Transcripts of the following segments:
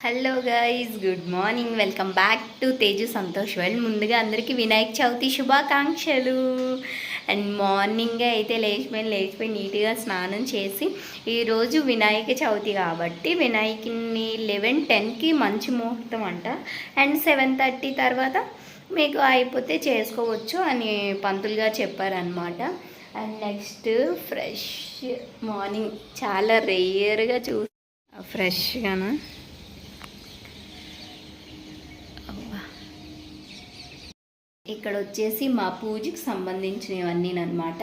Hello guys good morning welcome back to Teju Santosh వెళ్ళి ముందుగా అందరికీ వినాయక చవితి శుభాకాంక్షలు. అండ్ మార్నింగే అయితే లేచిపోయి లేచిపోయి నీట్గా స్నానం చేసి ఈరోజు వినాయక చవితి కాబట్టి వినాయకుని లెవెన్ టెన్కి మంచి ముహూర్తం అంట. అండ్ సెవెన్ థర్టీ తర్వాత మీకు అయిపోతే చేసుకోవచ్చు అని పంతులుగా చెప్పారనమాట అండ్ నెక్స్ట్ ఫ్రెష్ మార్నింగ్ చాలా రేయర్గా చూ ఫ్రెష్గానా 好吧。ఇక్కడ వచ్చేసి మా పూజకి సంబంధించినవన్నీ అనమాట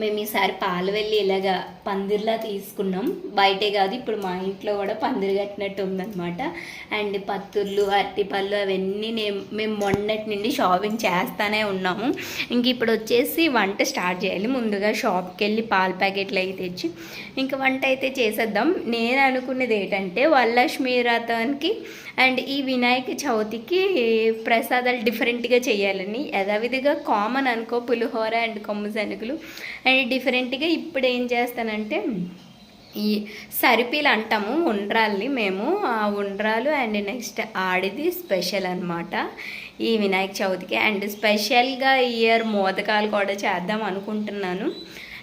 మేము ఈసారి పాలవెల్లి ఇలాగా పందిర్లా తీసుకున్నాం. బయటే కాదు ఇప్పుడు మా ఇంట్లో కూడా పందిరి కట్టినట్టు ఉందన్నమాట అండ్ పత్తుర్లు అరటిపళ్ళు అవన్నీ నేను మేము మొన్నటి నుండి షాపింగ్ చేస్తానే ఉన్నాము. ఇంక ఇప్పుడు వచ్చేసి వంట స్టార్ట్ చేయాలి. ముందుగా షాప్కి వెళ్ళి పాల ప్యాకెట్లు అవి తెచ్చి ఇంకా వంట అయితే చేసేద్దాం. నేను అనుకున్నది ఏంటంటే వరలక్ష్మి వ్రతానికి అండ్ ఈ వినాయక చవితికి ప్రసాదాలు డిఫరెంట్గా చేయాలని యథావిధిగా కామన్ అనుకో పులిహోర అండ్ కొమ్ము శనగలు. అండ్ డిఫరెంట్గా ఇప్పుడు ఏం చేస్తానంటే ఈ సరిపీలు అంటాము ఉండ్రాల్ని మేము. ఆ ఉండ్రాలు అండ్ నెక్స్ట్ ఆడిది స్పెషల్ అనమాట ఈ వినాయక చవితికి. అండ్ స్పెషల్గా ఇయర్ మోదకాలు కూడా చేద్దాం అనుకుంటున్నాను.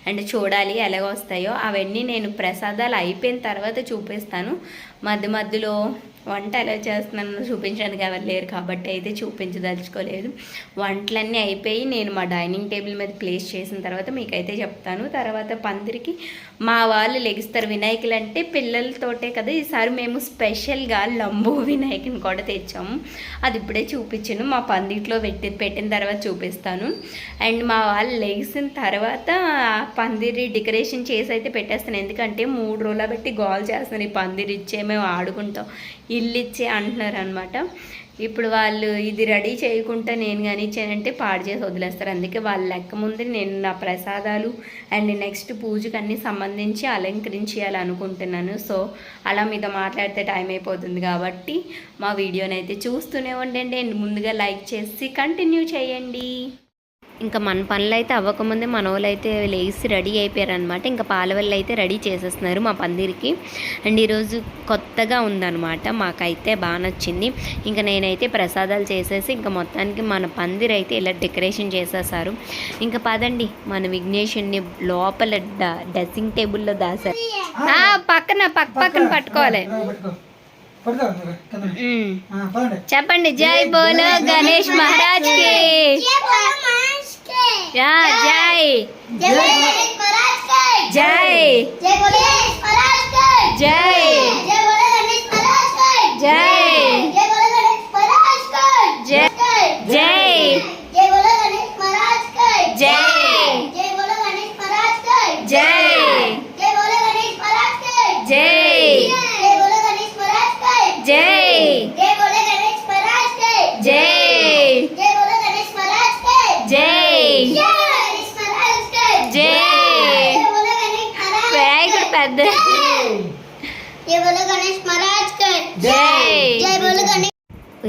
అండ్ చూడాలి ఎలాగొస్తాయో అవన్నీ నేను ప్రసాదాలు అయిపోయిన తర్వాత చూపిస్తాను. మధ్య మధ్యలో వంట ఎలా చేస్తున్నాను చూపించడానికి ఎవరు లేరు కాబట్టి అయితే చూపించదలుచుకోలేదు. వంటలన్నీ అయిపోయి నేను మా డైనింగ్ టేబుల్ మీద ప్లేస్ చేసిన తర్వాత మీకైతే చెప్తాను. తర్వాత పందిరికి మా వాళ్ళు లెగిస్తారు వినాయకులు అంటే పిల్లలతోటే కదా. ఈసారి మేము స్పెషల్గా లంబో వినాయకుని కూడా తెచ్చాము. అది ఇప్పుడే చూపించాను. మా పందిట్లో పెట్టి పెట్టిన తర్వాత చూపిస్తాను. అండ్ మా వాళ్ళు లెగిసిన తర్వాత పందిరి డెకరేషన్ చేసి అయితే పెట్టేస్తాను. ఎందుకంటే మూడు రోజుల బట్టి గోల్ చేస్తున్నాను ఈ పందిరి ఇచ్చే మేము ఆడుకుంటాం. ఇల్లు ఇచ్చే అంటున్నారు అనమాట ఇప్పుడు వాళ్ళు ఇది రెడీ చేయకుండా నేను కానీ ఇచ్చానంటే పాడు చేసి వదిలేస్తారు. అందుకే వాళ్ళ లెక్క ముందు నేను నా ప్రసాదాలు అండ్ నెక్స్ట్ పూజకు అన్నీ సంబంధించి అలంకరించేయాలి అనుకుంటున్నాను. సో అలా మీతో మాట్లాడితే టైం అయిపోతుంది కాబట్టి మా వీడియోని అయితే చూస్తూనే ఉండండి అండ్ ముందుగా లైక్ చేసి కంటిన్యూ చేయండి. ఇంకా మన పనులు అయితే అవ్వకముందే మన వాళ్ళు అయితే లేచి రెడీ అయిపోయారనమాట ఇంకా పాలవెల్లు అయితే రెడీ చేసేస్తున్నారు మా పందిరికి. అండ్ ఈరోజు కొత్తగా ఉందన్నమాట. మాకైతే బాగా నచ్చింది. ఇంకా నేనైతే ప్రసాదాలు చేసేసి ఇంకా మొత్తానికి మన పందిరి అయితే ఇలా డెకరేషన్ చేసేసారు. ఇంకా పదండి మన విఘ్నేశ్వరుని లోపల డ్రెస్సింగ్ టేబుల్లో దాసారు. పక్కన పక్క పక్కన. పట్టుకోవాలి. చెప్పండి జై బోలో గణేష్ మహారాజ్కి. యా, జై జై జై జై జై జై జై జై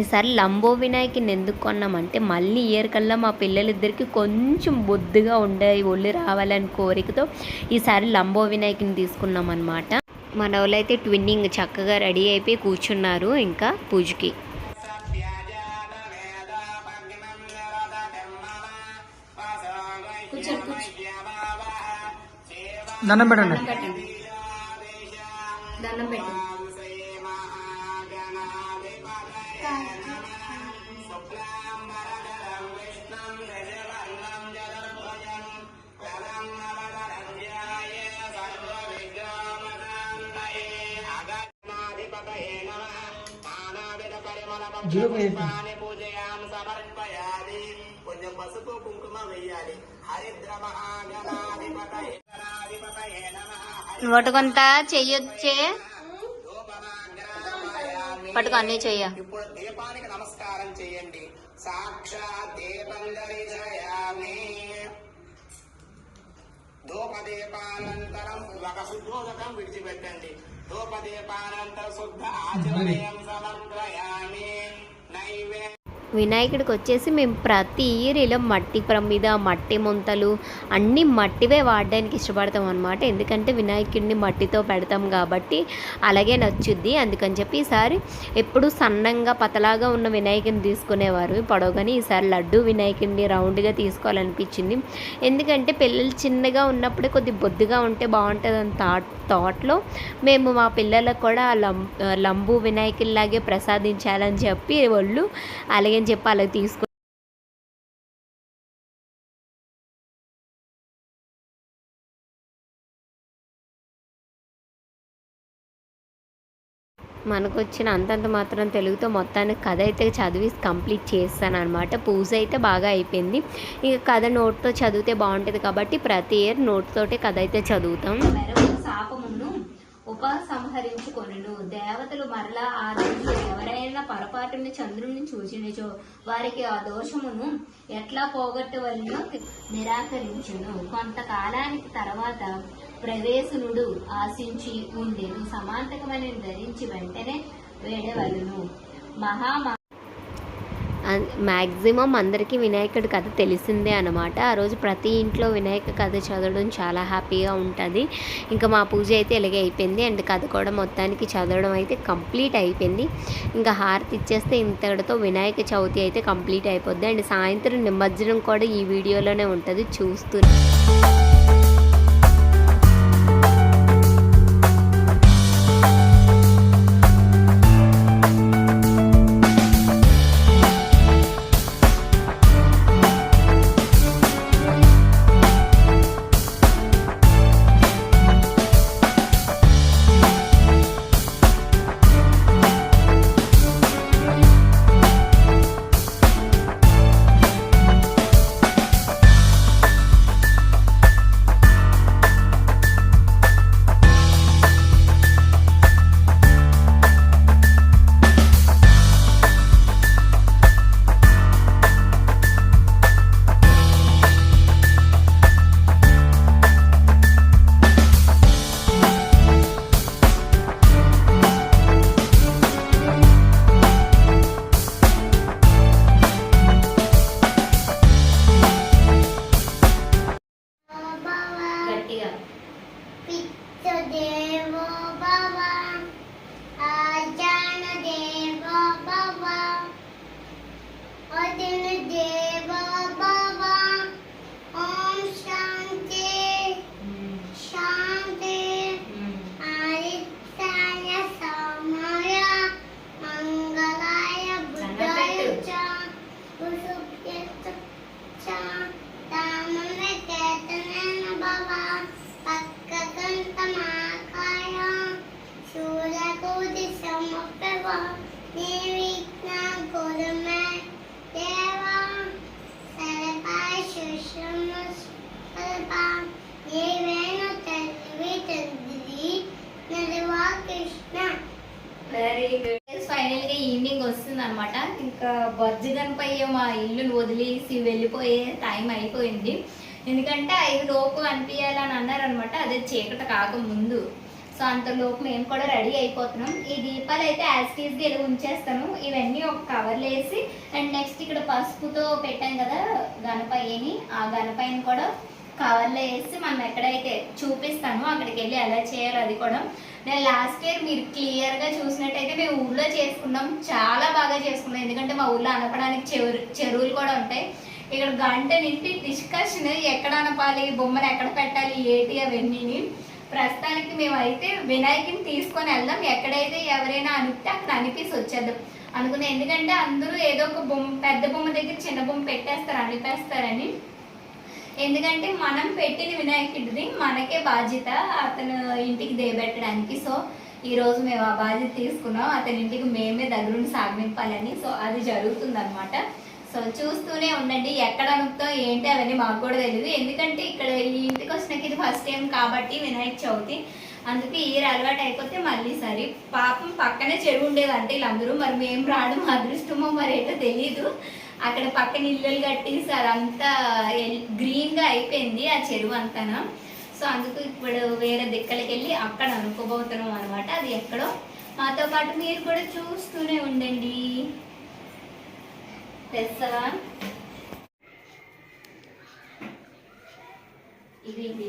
ఈసారి లంబో వినాయకుని ఎందుకు కొన్నామంటే మళ్ళీ ఇయర్ కల్లా మా పిల్లలిద్దరికి కొంచెం బొద్దుగా ఉండే ఒళ్ళు రావాలని కోరికతో ఈసారి లంబో వినాయకుని తీసుకున్నాం అనమాట మన వాళ్ళైతే ట్విన్నింగ్ చక్కగా రెడీ అయిపోయి కూర్చున్నారు ఇంకా పూజకి. దండం పెట్టండి. కొంచెం పసుపు కుంకుమ వెయ్యాలి. హరిద్ర మహాగణాధిపతయే గణాధిపతయే నమః. ఒకటి కొంత చెయ్యొచ్చే. పట్టుకో అన్నీ చెయ్య. ఇప్పుడు దీపానికి నమస్కారం చేయండి సాక్షాత్ దీపం దర్శయామి ధూపదీపానంతరం ఒక శుద్ధోదకం విడిచిపెట్టండి. ధూపదీపానంతర శుద్ధ ఆచమనయం సమర్పయామి. Amen. వినాయకుడికి వచ్చేసి మేము ప్రతి ఇయర్ ఇలా మట్టి ప్రమిద మట్టి ముంతలు అన్నీ మట్టివే వాడడానికి ఇష్టపడతాం అనమాట ఎందుకంటే వినాయకుడిని మట్టితో పెడతాం కాబట్టి అలాగే నచ్చుద్ది. అందుకని చెప్పి ఈసారి ఎప్పుడు సన్నంగా పతలాగా ఉన్న వినాయకుడిని తీసుకునేవారు. పొడవుగాని ఈసారి లడ్డు వినాయకుడిని రౌండ్గా తీసుకోవాలనిపించింది. ఎందుకంటే పిల్లలు చిన్నగా ఉన్నప్పుడే కొద్ది బొద్దుగా ఉంటే బాగుంటుంది అని థాట్ థాట్లో మేము మా పిల్లలకు కూడా లం లంబు వినాయకుల్లాగే ప్రసాదించాలని చెప్పి వాళ్ళు అలాగే అని చెప్పి అలా తీసుకు మనకు వచ్చిన అంతంత మాత్రం తెలుగుతో మొత్తానికి కథ అయితే చదివి కంప్లీట్ చేస్తాను అనమాట పూజ అయితే బాగా అయిపోయింది. ఇక కథ నోట్తో చదివితే బాగుంటుంది కాబట్టి ప్రతి ఇయర్ నోట్ తోటే కథ అయితే చదువుతాం. శాపమును ఉపసంహరించుకొనును దేవతలు మరలా ఆ రోజు ఎవరైనా పొరపాటుని చంద్రుని చూచినచో వారికి ఆ దోషమును ఎట్లా పోగొట్టవలనో నిరాకరించును. కొంతకాలానికి తర్వాత ప్రవేశనుడు ఆశించి ఉండేను. సమాంతకమైన ధరించి వెంటనే వేడవలను. మహా మ్యాక్సిమం అందరికీ వినాయకుడి కథ తెలిసిందే అనమాట ఆ రోజు ప్రతి ఇంట్లో వినాయక కథ చదవడం చాలా హ్యాపీగా ఉంటుంది. ఇంకా మా పూజ అయితే ఇలాగే అయిపోయింది. అండ్ కథ కూడా మొత్తానికి చదవడం అయితే కంప్లీట్ అయిపోయింది. ఇంకా హారతి ఇచ్చేస్తే ఇంతటితో వినాయక చవితి అయితే కంప్లీట్ అయిపోద్ది. అండ్ సాయంత్రం నిమజ్జనం కూడా ఈ వీడియోలోనే ఉంటుంది. చూస్తూ వెరీ గుడ్ ఫైనల్గా ఈవినింగ్ వస్తుంది అనమాట ఇంకా బొజ్జగన్పై మా ఇల్లును వదిలేసి వెళ్ళిపోయే టైం అయిపోయింది. ఎందుకంటే ఐదు లోపు అనిపించాలని అన్నారనమాట అదే చీకట కాకముందు. సో అంతలోపు మేము కూడా రెడీ అయిపోతున్నాం. ఈ దీపాలు అయితే యాజ్ టీజ్గా ఇలా ఉంచేస్తాను. ఇవన్నీ ఒక కవర్లో వేసి అండ్ నెక్స్ట్ ఇక్కడ పసుపుతో పెట్టాం కదా గణపయ్యని. ఆ గణపయ్యని కూడా కవర్లో వేసి మనం ఎక్కడైతే చూపిస్తానో అక్కడికి వెళ్ళి ఎలా చేయాలో అది కూడా నేను లాస్ట్ ఇయర్ మీరు క్లియర్గా చూసినట్టయితే మేము ఊళ్ళో చేసుకున్నాం. చాలా బాగా చేసుకున్నాం. ఎందుకంటే మా ఊళ్ళో అనపడానికి చెరువు చెరువులు కూడా ఉంటాయి. ఇక్కడ గంట నింటి డిస్కషన్ ఎక్కడ అనపాలి బొమ్మను ఎక్కడ పెట్టాలి ఏంటి అవన్నీ ప్రస్తుతానికి మేమైతే వినాయకుని తీసుకొని వెళ్దాం. ఎక్కడైతే ఎవరైనా అనిపితే అక్కడ అనిపిసి వచ్చేద్దాం. అనుకున్నా ఎందుకంటే అందరూ ఏదో ఒక బొమ్మ పెద్ద బొమ్మ దగ్గర చిన్న బొమ్మ పెట్టేస్తారు అనిపేస్తారని. ఎందుకంటే మనం పెట్టిన వినాయకుడిది మనకే బాధ్యత అతను ఇంటికి దేబెట్టడానికి. సో ఈ రోజు మేము ఆ బాధ్యత తీసుకున్నాం. అతని ఇంటికి మేమే దగ్గరుండి సాగనింపాలని. సో అది జరుగుతుంది అనమాట సో చూస్తూనే ఉండండి. ఎక్కడ అనుకుతాం ఏంటి అవన్నీ మాకు కూడా తెలియదు ఎందుకంటే ఇక్కడ ఈ ఇంటికి వచ్చినాక ఇది ఫస్ట్ టైం కాబట్టి వినాయక చవితి. అందుకే ఈ ఇయర్ అలవాటు అయిపోతే మళ్ళీ సరి. పాపం పక్కనే చెరువు ఉండేదంటే వీళ్ళందరూ. మరి మేము రావడం అదృష్టమో మరి ఏంటో తెలియదు అక్కడ పక్కన ఇల్లులు కట్టేసి అదంతా గ్రీన్గా అయిపోయింది ఆ చెరువు అంతాను. సో అందుకు ఇప్పుడు వేరే దిక్కలకి వెళ్ళి అక్కడ అనుకోబోతున్నాం అనమాట అది ఎక్కడో. మాతో పాటు మీరు కూడా చూస్తూనే ఉండండి. తెస్తావా ఇది ఇది.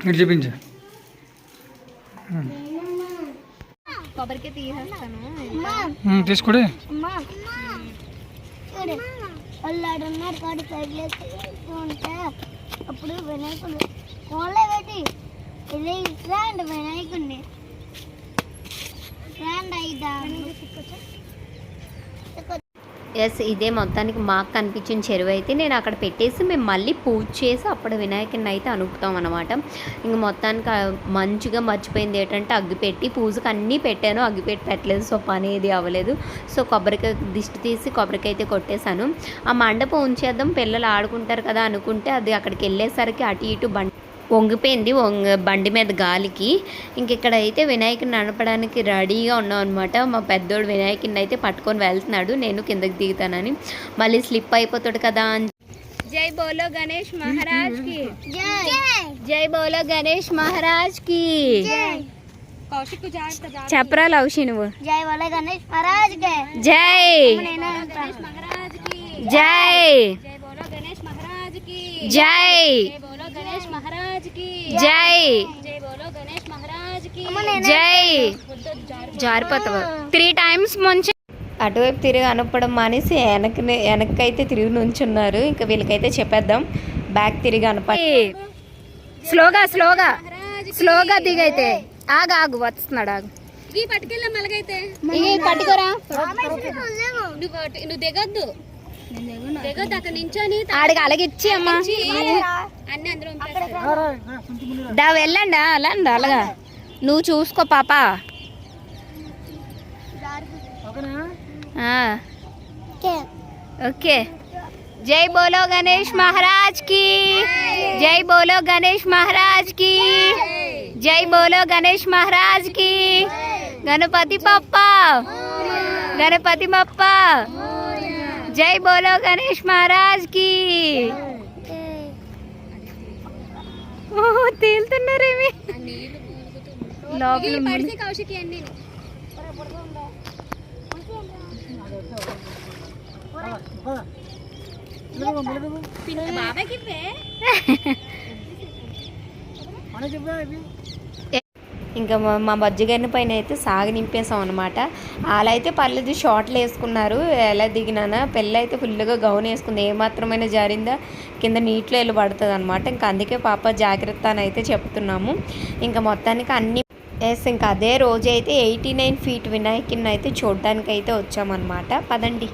ఇటు చూపించు. తీసుకుడే. అమ్మా. చూడు వాళ్ళు ఆడ ఉన్నారు కాడు తగిలేస్తూ ఉంటే అప్పుడు వినాయకుడు కోళ్ళ పెట్టి ఇది రాండి వినాయకుడిని. రాండి అయిదా ఎస్ ఇదే మొత్తానికి మాకు కనిపించిన చెరువు అయితే నేను అక్కడ పెట్టేసి మేము మళ్ళీ పూజ చేసి అప్పుడు వినాయకుడిని అయితే అనుకుతాం అనమాట ఇంక మొత్తానికి మంచిగా మర్చిపోయింది ఏంటంటే అగ్గిపెట్టి పూజకి అన్నీ పెట్టాను. అగ్గిపెట్టి పెట్టలేదు సో పని ఏది అవ్వలేదు. సో కొబ్బరికాయ దిష్టి తీసి కొబ్బరికాయ అయితే కొట్టేశాను. ఆ మండపం ఉంచేద్దాం పిల్లలు ఆడుకుంటారు కదా అనుకుంటే అది అక్కడికి వెళ్ళేసరికి అటు ఇటు బండి వంగిపోయింది. వంగ బండి మీద గాలికి. ఇంక ఇక్కడ అయితే వినాయకుడిని నడపడానికి రెడీగా ఉన్నాం అనమాట మా పెద్దోడు వినాయకుడిని అయితే పట్టుకొని వెళ్తున్నాడు. నేను కిందకి దిగుతానని. మళ్ళీ స్లిప్ అయిపోతాడు కదా అని. జై బోలో గణేష్ మహారాజ్కి జై జై బోలో గణేష్ మహారాజ్కి జై చెప్పరా లౌషి నువ్వు? జై వల్ల గణేష్ మహారాజ్ కే జై. జై. జై జై. జై జారిపోతావు? త్రీ టైమ్స్ ముంచి. అటువైపు తిరిగి అనపడం మానేసి వెనక్కి వెనక్కి అయితే తిరిగి నుంచున్నారు. ఇంకా వీళ్ళకైతే చెప్పేద్దాం. బ్యాక్ తిరిగి అనప స్లోగా స్లోగా. స్లోగా దిగైతే. ఆగు ఆగు వస్తున్నాడు ఆగు. పట్టుకెళ్ళా మలగైతే. పట్టుకోరా. నువ్వు దిగొద్దు. దిగొద్దు అక్కడ నించొని ఆడికి అమ్మా. అన్ని అందరూ దా వెళ్ళండి అలాండి అలాగా. నువ్వు చూసుకో పాప. ఓకే. జై బోలో గణేష్ మహారాజ్కి జై బోలో గణేష్ మహారాజ్కి జై బోలో గణేష్ మహారాజ్కి గణపతి పప్ప. గణపతి పప్ప. జై బోలో గణేష్ మహారాజ్కి తేలుతున్నారేమి లోపల ఇంకా మా మా బజ్జిగారిని పైన అయితే సాగి నింపేసాం అనమాట వాళ్ళైతే పర్లేదు షార్ట్లు వేసుకున్నారు ఎలా దిగినానా? పెళ్ళి అయితే ఫుల్గా గౌన్ వేసుకుంది. ఏమాత్రమైనా జారిందా? కింద నీటిలో వెళ్ళి పడుతుంది అనమాట ఇంకా అందుకే పాప జాగ్రత్త అని అయితే చెప్తున్నాము. ఇంకా మొత్తానికి అన్ని ఎస్ ఇంకా అదే రోజు అయితే ఎయిటీ నైన్ ఫీట్ వినాయకుని అయితే చూడడానికి అయితే వచ్చామన్నమాట. పదండి.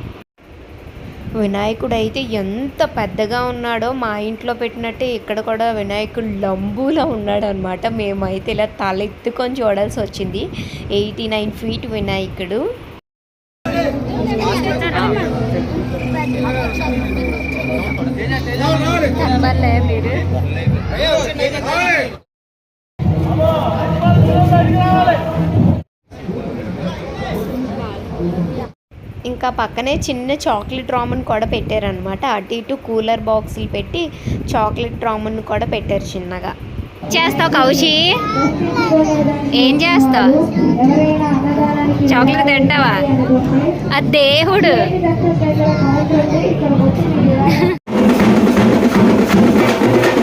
వినాయకుడు అయితే ఎంత పెద్దగా ఉన్నాడో మా ఇంట్లో పెట్టినట్టే ఇక్కడ కూడా వినాయకుడు లంబులో ఉన్నాడు అనమాట మేమైతే ఇలా తల ఎత్తుకొని చూడాల్సి వచ్చింది. ఎయిటీ నైన్ ఫీట్ వినాయకుడు. మీరు. ఇంకా పక్కనే చిన్న చాక్లెట్ రామన్ కూడా పెట్టారనమాట అటు ఇటు కూలర్ బాక్సులు పెట్టి చాక్లెట్ రామన్ కూడా పెట్టారు చిన్నగా. చేస్తావు కౌశి? ఏం చేస్తావు? చాక్లెట్ తింటావా? ఆ దేవుడు. Thank you.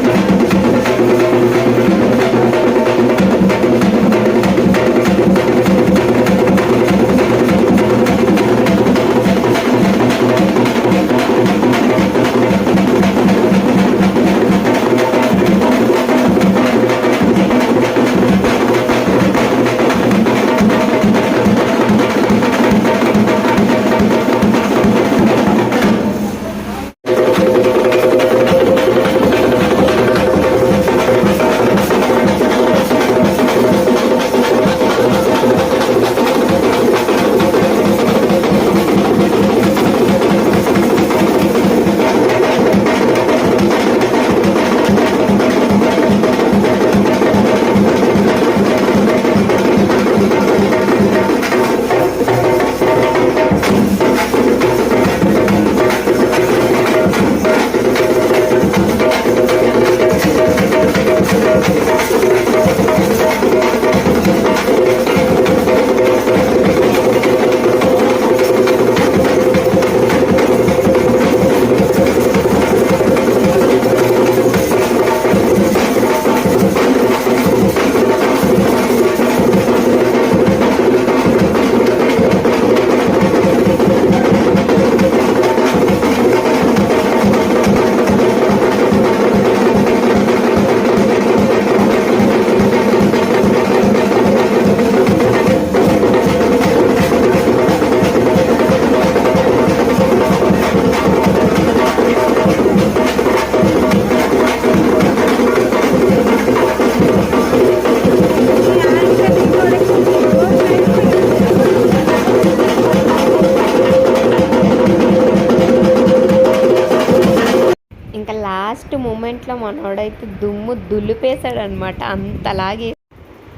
మూమెంట్లో మనోడైతే దుమ్ము దులిపేశాడు అనమాట అంతలాగే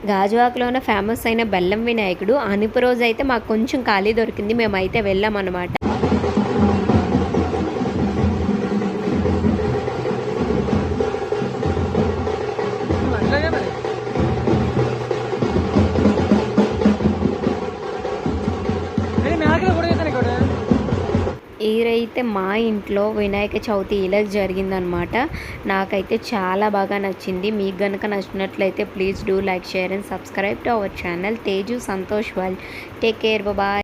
గాజువాకలోనే ఫేమస్ అయిన బెల్లం వినాయకుడు అనుపు రోజు అయితే మాకు కొంచెం ఖాళీ దొరికింది మేమైతే వెళ్ళాం అయితే మా ఇంట్లో వినాయక చవితి ఇలా జరిగిందనమాట. నాకైతే చాలా బాగా నచ్చింది. మీకు కనుక నచ్చినట్లయితే please do like share and subscribe to our channel. Teju Santosh వల్ టేక్ కేర్. బాయ్.